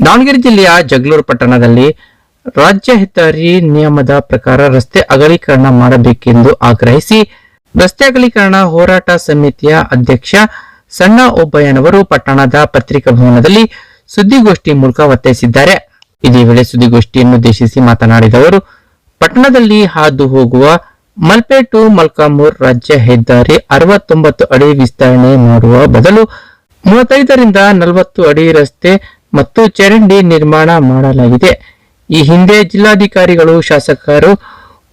ದಾವಣಗೆರೆ ಜಿಲ್ಲೆಯ ಜಗಳೂರು ಪಟ್ಟಣದಲ್ಲಿ ರಾಜ್ಯ ಹೆದ್ದಾರಿ ನಿಯಮದ ಪ್ರಕಾರ ರಸ್ತೆ ಅಗಲೀಕರಣ ಮಾಡಬೇಕೆಂದು ಆಗ್ರಹಿಸಿ ರಸ್ತೆ ಅಗಲೀಕರಣ ಹೋರಾಟ ಸಮಿತಿಯ ಅಧ್ಯಕ್ಷ ಸಣ್ಣ ಒಬ್ಬಯ್ಯನವರು ಪಟ್ಟಣದ ಪತ್ರಿಕಾ ಭವನದಲ್ಲಿ ಸುದ್ದಿಗೋಷ್ಠಿ ಮೂಲಕ ಒತ್ತಾಯಿಸಿದ್ದಾರೆ. ಇದೇ ವೇಳೆ ಸುದ್ದಿಗೋಷ್ಠಿಯನ್ನು ಉದ್ದೇಶಿಸಿ ಮಾತನಾಡಿದ ಅವರು, ಪಟ್ಟಣದಲ್ಲಿ ಹಾದು ಹೋಗುವ ಮಲ್ಪೆ ಟು ಮಲ್ಕಾಮೂರ್ ರಾಜ್ಯ ಹೆದ್ದಾರಿ ಅರವತ್ತೊಂಬತ್ತು ಅಡಿ ವಿಸ್ತರಣೆ ಮಾಡುವ ಬದಲು ಮೂವತ್ತೈದರಿಂದ ನಲವತ್ತು ಅಡಿ ರಸ್ತೆ ಮತ್ತು ಚರಂಡಿ ನಿರ್ಮಾಣ ಮಾಡಲಾಗಿದೆ. ಈ ಹಿಂದೆ ಜಿಲ್ಲಾಧಿಕಾರಿಗಳು, ಶಾಸಕರು,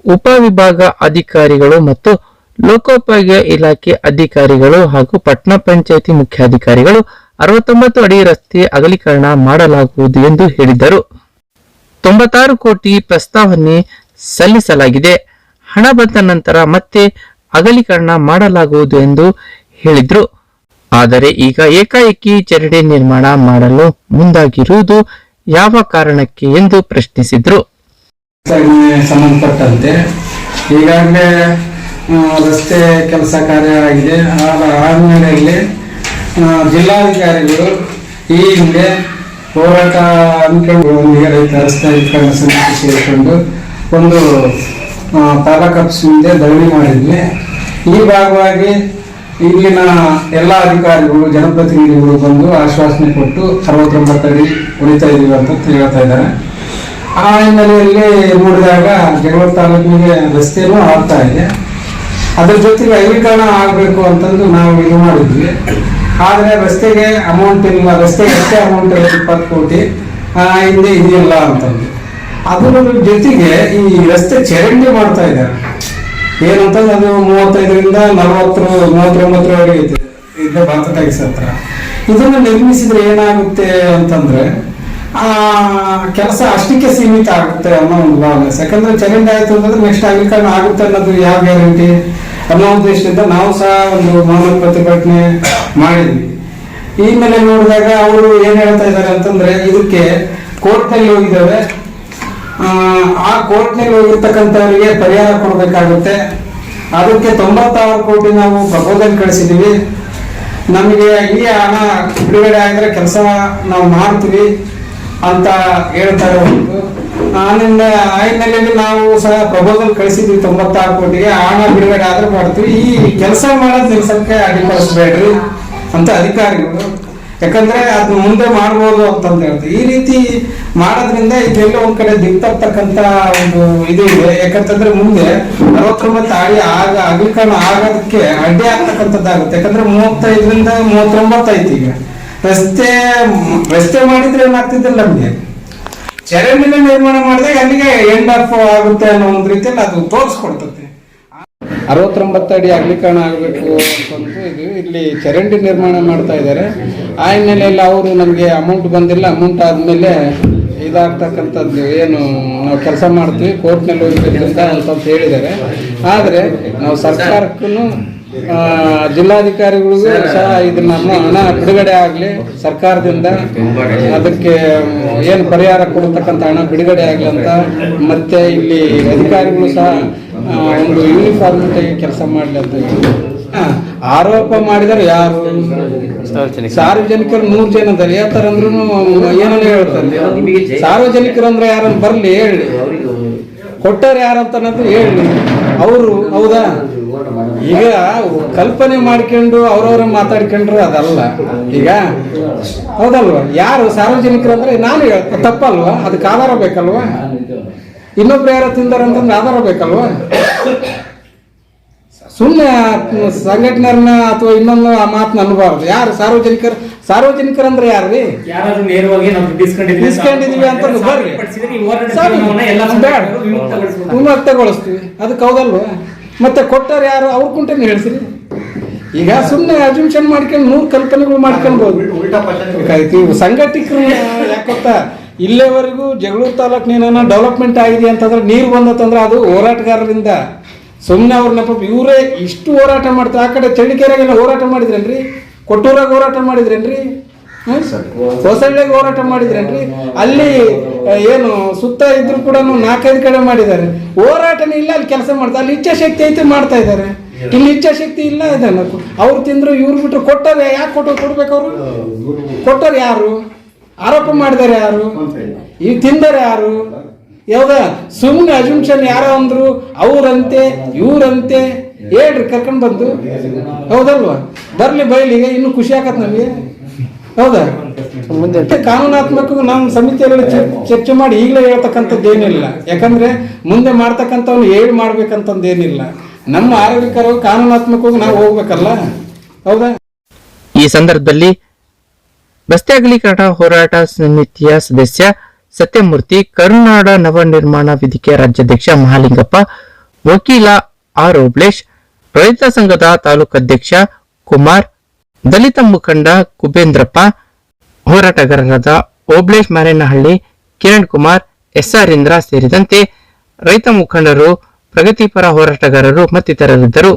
ಉಪವಿಭಾಗ ಅಧಿಕಾರಿಗಳು ಮತ್ತು ಲೋಕೋಪಯೋಗಿ ಇಲಾಖೆ ಅಧಿಕಾರಿಗಳು ಹಾಗೂ ಪಟ್ಟಣ ಪಂಚಾಯಿತಿ ಮುಖ್ಯಾಧಿಕಾರಿಗಳು ಅರವತ್ತೊಂಬತ್ತು ಅಡಿ ರಸ್ತೆ ಅಗಲೀಕರಣ ಮಾಡಲಾಗುವುದು ಎಂದು ಹೇಳಿದರು. ತೊಂಬತ್ತಾರು ಕೋಟಿ ಪ್ರಸ್ತಾವನೆ ಸಲ್ಲಿಸಲಾಗಿದೆ. ಹಣ ಬಂದ ನಂತರ ಮತ್ತೆ ಅಗಲೀಕರಣ ಮಾಡಲಾಗುವುದು ಎಂದು ಹೇಳಿದ್ರು. ಆದರೆ ಈಗ ಏಕಾಏಕಿ ಚರಡಿ ನಿರ್ಮಾಣ ಮಾಡಲು ಮುಂದಾಗಿರುವುದು ಯಾವ ಕಾರಣಕ್ಕೆ ಎಂದು ಪ್ರಶ್ನಿಸಿದ್ರು. ಸಂಬಂಧಪಟ್ಟಂತೆ ಈಗಾಗಲೇ ರಸ್ತೆ ಕೆಲಸ ಕಾರ್ಯ ಆಗಿದೆ. ಆ- ಆ, ಜಿಲ್ಲಾಧಿಕಾರಿಗಳು ಈ ಹಿಂದೆ ಹೋರಾಟ ಈಗ ರೈತ ರಸ್ತೆ ಅಧಿಕಾರಿ ಸಮಿತಿ ಸೇರಿಕೊಂಡು ಒಂದು ತಾಲೂಕು ಆಫೀಸ್ ಮುಂದೆ ಮಾಡಿದ್ವಿ. ಈ ಭಾಗವಾಗಿ ಇಲ್ಲಿನ ಎಲ್ಲ ಅಧಿಕಾರಿಗಳು, ಜನಪ್ರತಿನಿಧಿಗಳು ಬಂದು ಆಶ್ವಾಸನೆ ಕೊಟ್ಟು ಅರವತ್ತೊಂಬತ್ತು ಅಡಿ ಉಳಿತಾ ಇದೀವಿ ಅಂತ ಹೇಳ್ತಾ ಇದ್ದಾರೆ. ಆ ಹಿನ್ನೆಲೆಯಲ್ಲಿ ನೋಡಿದಾಗ ಜಗಳೂರು ತಾಲೂಕಿಗೆ ರಸ್ತೆನೂ ಆಗ್ತಾ ಇದೆ. ಅದ್ರ ಜೊತೆಗೆ ಅಗಲೀಕರಣ ಆಗಬೇಕು ಅಂತಂದು ನಾವು ಇದು ಮಾಡಿದ್ವಿ. ಆದರೆ ರಸ್ತೆಗೆ ಅಮೌಂಟ್ ಇಲ್ಲ ರಸ್ತೆಗೆ ಅಷ್ಟೇ ಅಮೌಂಟ್ ಇಪ್ಪತ್ತು ಕೋಟಿ ಹಿಂದೆ ಇದೆಯಲ್ಲ ಅಂತಂದು. ಅದರ ಜೊತೆಗೆ ಈ ರಸ್ತೆ ಚರಂಡಿ ಮಾಡ್ತಾ ಇದ್ದಾರೆ. ಏನಂತಂದ್ರೆ ಅದು ಮೂವತ್ತೈದರಿಂದ ನಲವತ್ತರ ಮೂವತ್ತೊಂಬತ್ತರವರೆಗೆ ಐತೆ ಇದನ್ನ ಭಾರತ ಟ್ಯಾಕ್ಸ್ ಹತ್ರ. ಇದನ್ನು ನಿರ್ಮಿಸಿದ್ರೆ ಏನಾಗುತ್ತೆ ಅಂತಂದ್ರೆ ಆ ಕೆಲಸ ಅಷ್ಟಕ್ಕೆ ಸೀಮಿತ ಆಗುತ್ತೆ ಅನ್ನೋ ಒಂದು ಭಾವನೆ. ಯಾಕಂದ್ರೆ ಚರಂಡಿ ಆಯ್ತು ಅಂತಂದ್ರೆ ನೆಕ್ಸ್ಟ್ ಅಗ್ರಿಕಲ್ಚರ್ ಆಗುತ್ತೆ ಅನ್ನೋದು ಯಾವ ಗ್ಯಾರಂಟಿ ಅನ್ನೋ ಉದ್ದೇಶದಿಂದ ನಾವು ಸಹ ಒಂದು ಮೌನ ಪ್ರತಿಭಟನೆ ಮಾಡಿದ್ವಿ. ಈ ಮೇಲೆ ನೋಡಿದಾಗ ಅವರು ಏನ್ ಹೇಳ್ತಾ ಇದ್ದಾರೆ ಅಂತಂದ್ರೆ ಇದಕ್ಕೆ ಕೋರ್ಟ್ನಲ್ಲಿ ಹೋಗಿದ್ದಾವೆ ಆ, ಕೋರ್ಟ್ನಲ್ಲಿ ಹೋಗಿರ್ತಕ್ಕಂಥವರಿಗೆ ಪರಿಹಾರ ಕೊಡಬೇಕಾಗುತ್ತೆ. ಅದಕ್ಕೆ ತೊಂಬತ್ತಾರು ಕೋಟಿ ನಾವು ಪ್ರಪೋಸಲ್ ಕಳಿಸಿದ್ದೀವಿ. ನಮಗೆ ಈ ಹಣ ಬಿಡುಗಡೆ ಆಗಿದ್ರೆ ಕೆಲಸ ನಾವು ಮಾಡ್ತೀವಿ ಅಂತ ಹೇಳ್ತಾರೆ ಒಂದು ಆನಿಂದ ಆ ಹಿನ್ನೆಲೆಯಲ್ಲಿ ನಾವು ಸಹ ಪ್ರಪೋಸಲ್ ಕಳಿಸಿದ್ವಿ ತೊಂಬತ್ತಾರು ಕೋಟಿಗೆ. ಹಣ ಬಿಡುಗಡೆ ಆದ್ರೆ ಮಾಡ್ತೀವಿ. ಈ ಕೆಲಸ ಮಾಡೋದ್ ನಿಲ್ಸಕ್ಕೆ ಅಡ್ಡಿಪಡಿಸ್ಬೇಡ್ರಿ ಅಂತ ಅಧಿಕಾರಿಗಳು ಯಾಕಂದ್ರೆ ಅದು ಮುಂದೆ ಮಾಡ್ಬೋದು ಅಂತಂದು ಹೇಳ್ತೀವಿ. ಈ ರೀತಿ ಮಾಡೋದ್ರಿಂದ ಇದೆಲ್ಲ ಒಂದ್ ಕಡೆ ದಿಕ್ತಕ್ಕಂತ ಒಂದು ಇದು ಇದೆ. ಯಾಕಂತಂದ್ರೆ ಮುಂದೆ ಅರವತ್ತೊಂಬತ್ತು ಅಡಿ ಆಗ ಅಗಲೀಕರಣ ಆಗೋದಕ್ಕೆ ಅಡ್ಡಿ ಆಗ್ತಕ್ಕಂಥದ್ದಾಗುತ್ತೆ ಯಾಕಂದ್ರೆ ಮೂವತ್ತೈದರಿಂದ ಮೂವತ್ತೊಂಬತ್ತು ಐತಿ ಈಗ. ರಸ್ತೆ ರಸ್ತೆ ಮಾಡಿದ್ರೆ ಏನಾಗ್ತಿದ್ದಿಲ್ಲ ನಮ್ಗೆ? ಚರಂಡಿನ ನಿರ್ಮಾಣ ಮಾಡಿದಾಗ ಅಲ್ಲಿಗೆ ಎಂಡ್ ಆಫ್ ಆಗುತ್ತೆ ಅನ್ನೋ ಒಂದು ರೀತಿಯಲ್ಲಿ ಅದು ತೋರಿಸ್ಕೊಡ್ತದೆ. ಅರವತ್ತೊಂಬತ್ತು ಅಡಿ ಅಗಲೀಕರಣ ಆಗಬೇಕು ಅಂತಂದು ಇದು ಇಲ್ಲಿ ಚರಂಡಿ ನಿರ್ಮಾಣ ಮಾಡ್ತಾ ಇದ್ದಾರೆ. ಆ ಹಿನ್ನೆಲೆಯಲ್ಲಿ ಅವರು ನಮಗೆ ಅಮೌಂಟ್ ಬಂದಿಲ್ಲ. ಅಮೌಂಟ್ ಆದಮೇಲೆ ಇದಾಗ್ತಕ್ಕಂಥದ್ದು ಏನು ನಾವು ಕೆಲಸ ಮಾಡ್ತೀವಿ. ಕೋರ್ಟ್ನಲ್ಲಿ ಹೋಗ್ಬೇಕಂತ ಅಂತ ಹೇಳಿದ್ದಾರೆ. ಆದರೆ ನಾವು ಸರ್ಕಾರಕ್ಕೂ ಜಿಲ್ಲಾಧಿಕಾರಿಗಳಿಗೂ ಸಹ ಇದನ್ನ ಹಣ- ಹಣ ಬಿಡುಗಡೆ ಆಗಲಿ ಸರ್ಕಾರದಿಂದ ಅದಕ್ಕೆ ಏನು ಪರಿಹಾರ ಕೊಡತಕ್ಕಂಥ ಹಣ ಬಿಡುಗಡೆ ಆಗಲಿ ಅಂತ ಮತ್ತೆ ಇಲ್ಲಿ ಅಧಿಕಾರಿಗಳು ಸಹ ಒಂದು ಯೂನಿಫಾರ್ಮ್ ಕೆಲಸ ಮಾಡಲಿ ಅಂತ. ಆರೋಪ ಮಾಡಿದರೆ ಯಾರು? ಸಾರ್ವಜನಿಕರು ನೂರು ಜನ ಇದ್ದಾರೆ. ಹೇಳ್ತಾರೆ ಅಂದ್ರೂ ಏನನ್ನ ಹೇಳ್ತಾರೆ? ಸಾರ್ವಜನಿಕರು ಅಂದ್ರೆ ಯಾರನ್ನ ಬರಲಿ ಹೇಳಿ. ಕೊಟ್ಟರು ಯಾರಂತ ಹೇಳಿ. ಅವರು ಹೌದಾ? ಈಗ ಕಲ್ಪನೆ ಮಾಡ್ಕೊಂಡು ಅವ್ರವ್ರ ಮಾತಾಡ್ಕೊಂಡ್ರು ಅದಲ್ಲ. ಈಗ ಹೌದಲ್ವಾ? ಯಾರು ಸಾರ್ವಜನಿಕರು ಅಂದ್ರೆ ನಾನು ಹೇಳ್- ತಪ್ಪಲ್ವಾ? ಅದಕ್ಕೆ ಆಧಾರ ಬೇಕಲ್ವಾ? ಇನ್ನೊಬ್ರು ಯಾರು ತಿಂದಾರ ಅಂತಂದ್ರೆ ಆಧಾರ ಬೇಕಲ್ವಾ? ಸುಮ್ಮನೆ ಸಂಘಟನೆಯನ್ನ ಅಥವಾ ಇನ್ನೊಂದು ಆ ಮಾತನ್ನ ಅನ್ಬಾರ್ದು. ಯಾರು ಸಾರ್ವಜನಿಕರು ಸಾರ್ವಜನಿಕರಂದ್ರೆ ಯಾರು ರೀ? ಇಸ್ಕೊಂಡಿದೀವಿ ಅಂತ ಬರ್ರಿ. ವಿಮುಕ್ತಗೊಳಿಸ್ತೀವಿ. ಅದಕ್ಕೆ ಹೌದಲ್ವಾ ಮತ್ತೆ ಕೊಟ್ಟರು ಯಾರು? ಅವ್ರ ಕುಂಟೇನು ಹೇಳ್ಸಿರಿ ಈಗ ಸುಮ್ಮನೆ ಅಜುಮ್ಷನ್ ಮಾಡ್ಕೊಂಡು ನೂರು ಕಲ್ಪನೆಗಳು ಮಾಡ್ಕೊಳ್ಬೋದು ಸಂಘಟಿಕರು ಯಾಕೊತ್ತ ಇಲ್ಲೇವರೆಗೂ ಜಗಳೂರು ತಾಲೂಕು ನೀನ ಡೆವಲಪ್ಮೆಂಟ್ ಆಗಿದೆ ಅಂತಂದ್ರೆ ನೀರು ಬಂದತ್ತಂದ್ರೆ ಅದು ಹೋರಾಟಗಾರರಿಂದ. ಸುಮ್ಮನೆ ಅವ್ರನ್ನ ಪಾಪ ಇವರೇ ಇಷ್ಟು ಹೋರಾಟ ಮಾಡ್ತಾರೆ. ಆ ಕಡೆ ಚಳಿಕೆರೆಗೆಲ್ಲ ಹೋರಾಟ ಮಾಡಿದ್ರೇನ್ರಿ? ಕೊಟ್ಟೂರಾಗ ಹೋರಾಟ ಮಾಡಿದ್ರೇನ್ರಿ? ಹೊಸಳ್ಳಿಗೆ ಹೋರಾಟ ಮಾಡಿದ್ರೇನ್ರಿ ಅಲ್ಲಿ ಏನು ಸುತ್ತ ಇದ್ರು ಕೂಡ ನಾಲ್ಕೈದು ಕಡೆ ಮಾಡಿದ್ದಾರೆ. ಹೋರಾಟನೇ ಇಲ್ಲ, ಅಲ್ಲಿ ಕೆಲಸ ಮಾಡ್ತಾರೆ ಅಲ್ಲಿ ಇಚ್ಛಾಶಕ್ತಿ ಐತೆ ಮಾಡ್ತಾ ಇದ್ದಾರೆ. ಇಲ್ಲಿ ಇಚ್ಛಾಶಕ್ತಿ ಇಲ್ಲ ಇದನ್ನ ಅವ್ರು ತಿಂದ್ರು, ಇವ್ರು ಬಿಟ್ಟರು ಕೊಟ್ಟರೆ ಯಾಕೆ ಕೊಟ್ಟು ಕೊಡ್ಬೇಕು ಅವರು? ಕೊಟ್ಟರು ಯಾರು? ಆರೋಪ ಮಾಡಿದಾರೆ ಯಾರು? ಈ ತಿಂದರೆ ಯಾರು? ಯಾವ್ದ? ಸುಮ್ಮನೆ ಅಜುಮ್ಷನ್ ಯಾರೋ ಅಂದ್ರು, ಅವ್ರಂತೆ, ಇವ್ರಂತೆ. ಹೇಳ್ರಿ, ಕರ್ಕೊಂಡ್ ಬಂದು. ಹೌದಲ್ವಾ? ಬರ್ಲಿ ಬಯಲಿಗೆ ಇನ್ನು ಖುಷಿ ಆಗತ್ ನಮಗೆ. ಹೌದಾ? ಮುಂದೆ ಕಾನೂನಾತ್ಮಕ ನಮ್ಮ ಸಮಿತಿಯಲ್ಲಿ ಚರ್- ಚರ್ಚೆ ಮಾಡಿ ಈಗಲೇ ಹೇಳ್ತಕ್ಕಂಥದ್ದು ಏನಿಲ್ಲ. ಯಾಕಂದ್ರೆ ಮುಂದೆ ಮಾಡ್ತಕ್ಕಂಥವ್ನು ಹೇಳಿ ಮಾಡ್ಬೇಕಂತಂದೇನಿಲ್ಲ. ನಮ್ಮ ಆರೋಗ್ಯಕರ ಕಾನೂನಾತ್ಮಕವಾಗಿ ನಾವು ಹೋಗ್ಬೇಕಲ್ಲ? ಹೌದಾ? ಈ ಸಂದರ್ಭದಲ್ಲಿ ರಸ್ತೆ ಅಗಲೀಕರಣ ಹೋರಾಟ ಸಮಿತಿಯ ಸದಸ್ಯ ಸತ್ಯಮೂರ್ತಿ ಕರುನಾಡ ನವ ನಿರ್ಮಾಣ ವೇದಿಕೆ ರಾಜ್ಯಾಧ್ಯಕ್ಷ ಮಹಾಲಿಂಗಪ್ಪ ವಕೀಲ ಆರ್ ಓಬ್ಳೇಶ್ ರೈತ ಸಂಘದ ತಾಲೂಕಾಧ್ಯಕ್ಷ ಕುಮಾರ್ ದಲಿತ ಮುಖಂಡ ಕುಬೇಂದ್ರಪ್ಪ ಹೋರಾಟಗಾರರಾದ ಓಬ್ಳೇಶ್ ಮಾರೇನಹಳ್ಳಿ, ಕಿರಣ್ ಕುಮಾರ್, ಎಸ್ಆರ್ ಇಂದ್ರ ಸೇರಿದಂತೆ ರೈತ ಮುಖಂಡರು, ಪ್ರಗತಿಪರ ಹೋರಾಟಗಾರರು ಮತ್ತಿತರರಿದ್ದರು.